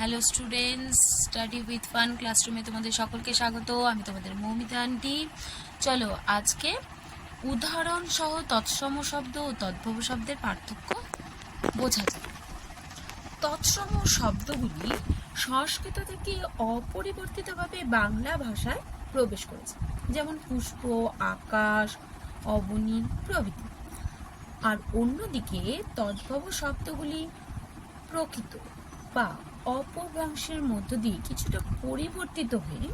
Hello students study with fun ক্লাসরুমে তোমাদের সকলকে স্বাগত। আমি তোমাদের মৌমিতা আন্টি। চলো, আজকে উদাহরণ সহ তৎসম শব্দ ও তদ্ভব শব্দের পার্থক্য বোঝা যাক। তৎসম শব্দগুলি সংস্কৃত থেকে অপরিবর্তিতভাবে বাংলা ভাষায় প্রবেশ করেছে। যেমন পুষ্প, আকাশ অবনী প্রভৃতি। আর অন্যদিকে তদ্ভব শব্দগুলি প্রকৃত বা অপভ্রংশের মধ্য দিয়ে কিছুটা পরিবর্তিত হয়ে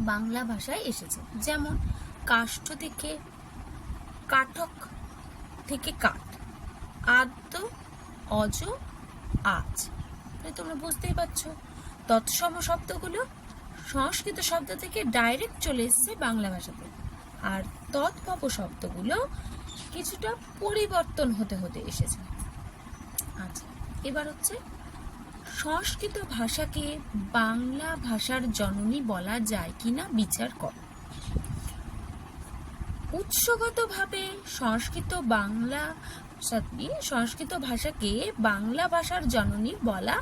বাংলা ভাষায় এসেছে। যেমন, কাষ্ঠ থেকে কাঠক থেকে কাঠ, আদ্য, অজ, আজ। তোমরা বুঝতেই পারছ, তৎসম শব্দগুলো সংস্কৃত শব্দ থেকে ডাইরেক্ট চলে এসেছে বাংলা ভাষাতে। আর তৎভব শব্দগুলো কিছুটা পরিবর্তন হতে হতে এসেছে। আচ্ছা এবার হচ্ছে সংস্কৃত ভাষাকে বাংলা ভাষার জননী বলা যায় কিনা বিচার কর। উৎসগতভাবে সংস্কৃত বাংলা সংস্কৃত ভাষাকে বাংলা ভাষার জননী বলা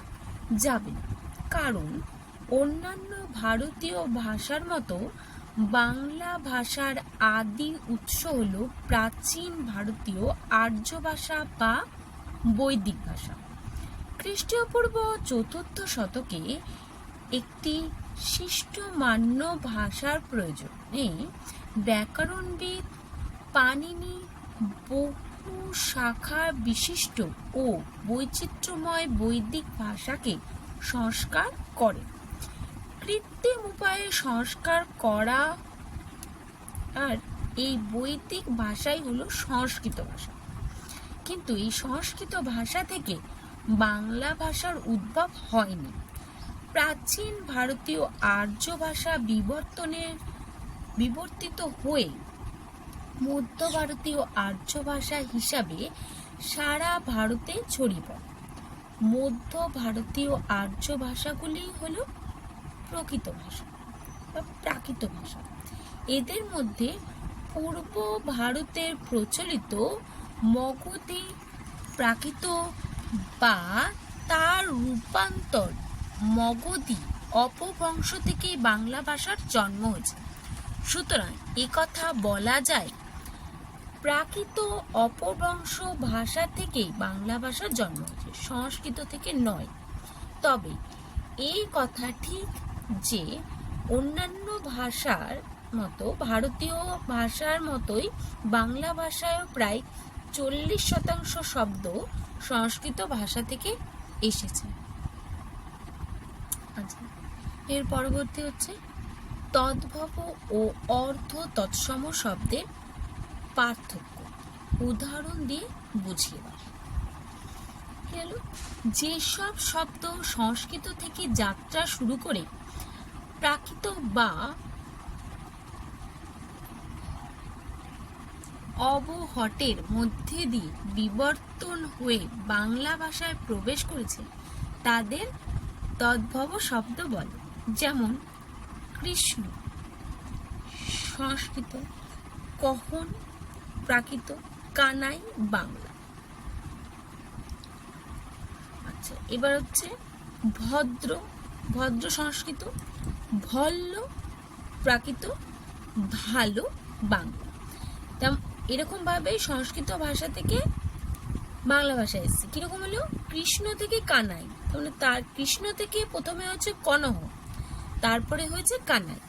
যাবে না। কারণ অন্যান্য ভারতীয় ভাষার মতো বাংলা ভাষার আদি উৎস হল প্রাচীন ভারতীয় আর্য ভাষা বা বৈদিক ভাষা। খ্রিস্টীয় পূর্ব চতুর্থ শতকে একটি শিষ্টমান্য ভাষার প্রয়োজনে ব্যাকরণবিদ পানিনি বহু শাখা বিশিষ্ট ও বৈচিত্র্যময় বৈদিক ভাষাকে সংস্কার করে। কৃত্রিম উপায়ে সংস্কার করা আর এই বৈদিক ভাষাই হলো সংস্কৃত ভাষা। কিন্তু এই সংস্কৃত ভাষা থেকে বাংলা ভাষার উদ্ভব হয়নি। প্রাচীন ভারতীয় আর্য ভাষা বিবর্তনের, বিবর্তিত হয়ে মধ্য ভারতীয় আর্য ভাষা হিসাবে সারা ভারতে ছড়িয়ে পড়ে মধ্য ভারতীয় আর্য ভাষাগুলি হল প্রকৃত ভাষা বা প্রাকৃত ভাষা। এদের মধ্যে পূর্ব ভারতের প্রচলিত মগধী, প্রাকৃত বা তার রূপান্তর মগধী অপভ্রংশ থেকেই বাংলা ভাষার জন্ম হয়েছে। সুতরাং কথা বলা যায়, প্রাকৃত অপভ্রংশ ভাষা থেকেই বাংলা ভাষার জন্ম হয়েছে, সংস্কৃত থেকে নয়। তবে এই কথা ঠিক যে অন্যান্য ভাষার মতো, ভারতীয় ভাষার মতোই বাংলা ভাষায়ও প্রায় চল্লিশ শতাংশ শব্দ সংস্কৃত ভাষা থেকে এসেছে। আচ্ছা এর পরবর্তী হচ্ছে, তদ্ভব ও অর্ধ তৎসম শব্দের পার্থক্য। উদাহরণ দিয়ে বুঝিয়ে গেল যেসব শব্দ সংস্কৃত থেকে যাত্রা শুরু করে, প্রাকৃত বা অবহটের মধ্যে দিয়ে বিবর্তন হয়ে বাংলা ভাষায় প্রবেশ করেছে, তাদের তদ্ভব শব্দ বলে, যেমন কৃষ্ণ, সংস্কৃত কখন প্রাকৃত, কানাই, বাংলা। আচ্ছা এবার হচ্ছে ভদ্র ভদ্র সংস্কৃত, ভল্ল, প্রাকৃত, ভালো, বাংলা। তেমন এরকম ভাবে সংস্কৃত ভাষা থেকে বাংলা ভাষা এসেছে। কীরকম হলো? কৃষ্ণ থেকে কানাই। মানে তার কৃষ্ণ থেকে প্রথমে হচ্ছে কনহ, তারপরে হয়েছে কানাই।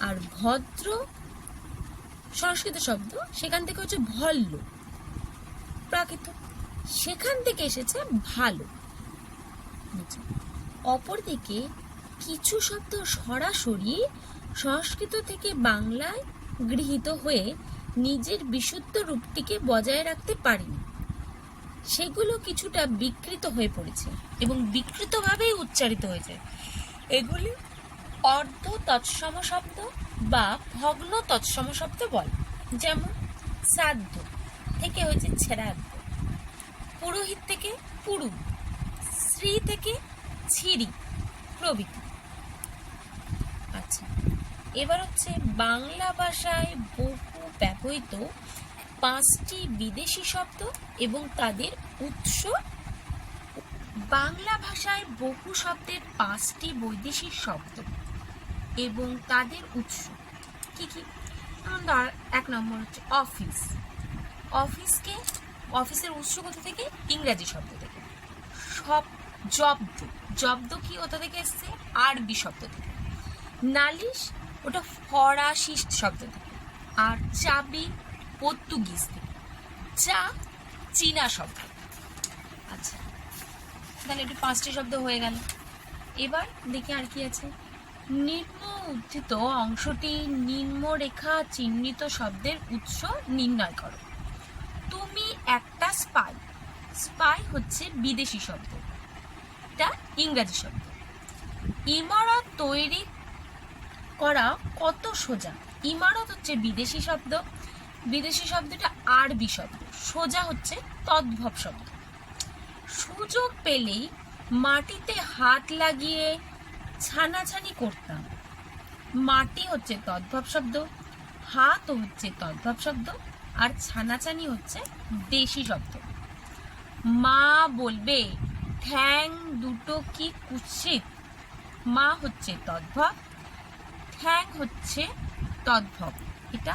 আর ভদ্র সংস্কৃত শব্দ সেখান থেকে হচ্ছে ভল্ল, প্রাকৃত। সেখান থেকে এসেছে ভালো। অপরদিকে কিছু শব্দ সরাসরি সংস্কৃত থেকে বাংলায় গৃহীত হয়ে নিজের বিশুদ্ধ রূপটিকে বজায় রাখতে পারেনি। সেগুলো কিছুটা বিকৃত হয়ে পড়েছে এবং বিকৃতভাবেই উচ্চারিত হয়েছে। এগুলি অর্ধ তৎসম শব্দ বা ভগ্ন তৎসম শব্দ বলে, যেমন শ্রাদ্ধ থেকে হয়েছে ছেড়াদ্ধ পুরোহিত থেকে পুরু শ্রী থেকে ছিরি, প্রভৃতি। আচ্ছা এবার হচ্ছে বাংলা ভাষায় বহু ব্যবহৃত পাঁচটি বিদেশি শব্দ এবং তাদের উৎস বাংলা ভাষায় বহু শব্দের পাঁচটি বৈদেশিক শব্দ এবং তাদের উৎস। কি কি? ধর, এক নম্বর হচ্ছে অফিস অফিসকে অফিসের উৎস কোথা থেকে? ইংরাজি শব্দ থেকে। সব, জব্দ। জব্দ কি ওটা থেকে এসছে? আরবি শব্দ থেকে। নালিশ, ওটা ফরাসি শব্দ থেকে। আর চাবি পর্তুগিজ। থেকে চা চীনা শব্দ। আচ্ছা তাহলে একটু পাঁচটি শব্দ হয়ে গেল। এবার দেখি আর কি আছে। নিম্ন উদ্ধৃত অংশটি নিম্নরেখা চিহ্নিত শব্দের উৎস নির্ণয় করো। তুমি একটা স্পাই। স্পাই হচ্ছে বিদেশি শব্দ। এটা ইংরাজি শব্দ। ইমারত তৈরি করা কত সোজা? ইমারত হচ্ছে বিদেশি শব্দ। বিদেশি শব্দটা আরবি শব্দ। সোজা হচ্ছে তদ্ভব শব্দ। সুযোগ পেলেই মাটিতে হাত লাগিয়ে ছানাছানি করতাম। মাটি হচ্ছে তদ্ভব শব্দ হাত হচ্ছে তদ্ভব শব্দ, আর ছানাছানি হচ্ছে দেশি শব্দ। মা বলবে, ঠ্যাং দুটো কি কুৎসিত? মা হচ্ছে তদ্ভব, ঠ্যাং হচ্ছে তদ্ভব। এটা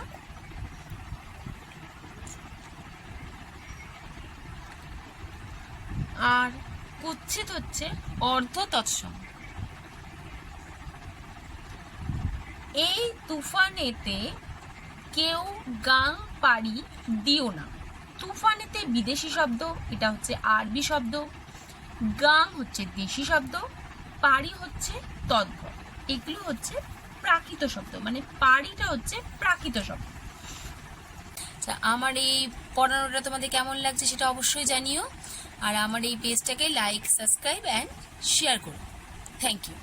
আর কুৎসিত হচ্ছে অর্ধ তৎসম এই তুফানেতে কেউ গাং পাড়ি দিও না। তুফানেতে বিদেশি শব্দ, এটা হচ্ছে আরবি শব্দ। গাং হচ্ছে দেশি শব্দ, পাড়ি হচ্ছে তদ্ভব। এগুলো হচ্ছে প্রাকৃত শব্দ মানে পারিটা হচ্ছে প্রাকৃত শব্দ। আচ্ছা আমার এই পড়ানোটা তোমাদের কেমন লাগছে সেটা অবশ্যই জানিও। আর আমার এই পেজটাকে লাইক সাবস্ক্রাইব অ্যান্ড শেয়ার করো। Thank you